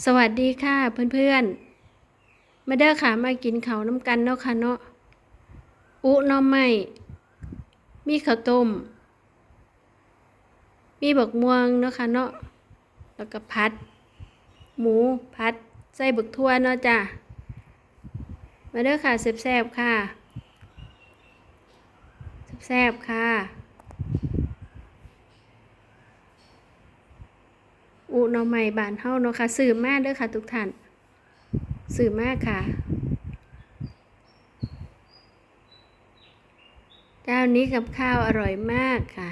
สวัสดีค่ะเพื่อนๆ มาเด้อค่ะมากินเขาน้ำกันเนาะค่ะเนาะ อุน้อไม้มีข้าวต้ม มีบักม่วงเนาะค่ะเนาะ แล้วก็พัด หมูพัดใส่บักทั่วเนาะจ้ะ มาเด้อค่ะแซ่บๆค่ะ แซ่บๆค่ะ อุหน่อใหม่บานเฮาเนาะค่ะสื่อมากเด้อค่ะ ทุกท่านสื่อมากค่ะ เจ้านี้กับข้าวอร่อยมากค่ะ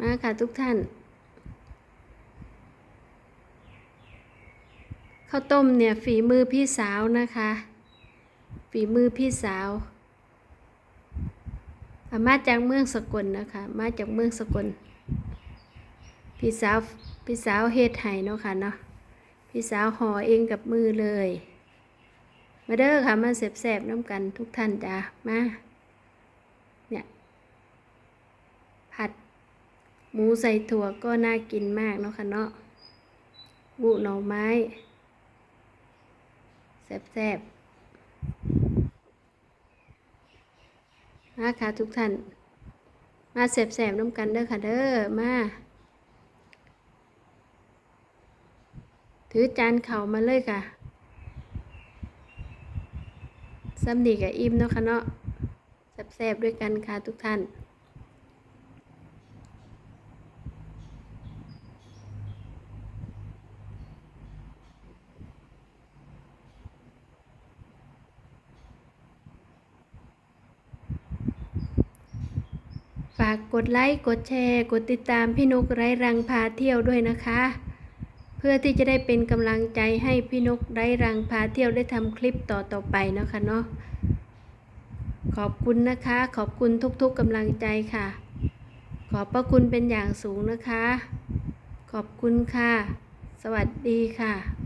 มาค่ะทุกท่านข้าวต้มเนี่ยฝีมือพี่สาวนะคะ ฝีมือพี่สาว มาจากเมืองสกลนะคะ มาจากเมืองสกล พี่สาวพี่สาวเฮ็ดไห้เนาะค่ะเนาะ พี่สาวห่อเองกับมือเลย มาเด้อค่ะ มาแสบน้ำกันทุกท่านจ้ามา เนี่ย ผัดหมูใส่ถั่วก็น่ากินมากเนาะค่ะเนาะบุหน่อไม้แสบๆ มาค่ะทุกท่าน มาแสบๆน้ำกันเด้อค่ะเด้อมาถือจานเข่ามาเลยค่ะซ้ำดีกับอิ่มเนาะค่ะเนาะแสบๆด้วยกันค่ะทุกท่าน ฝากกดไลค์ กดแชร์ กดติดตามพี่นกไร้รังพาเที่ยวด้วยนะคะ เพื่อที่จะได้เป็นกำลังใจให้พี่นกไร้รังพาเที่ยวได้ทำคลิปต่อต่อไปนะคะเนาะขอบคุณนะคะ ขอบคุณทุกๆกำลังใจค่ะ ขอบพระคุณเป็นอย่างสูงนะคะ ขอบคุณค่ะ สวัสดีค่ะ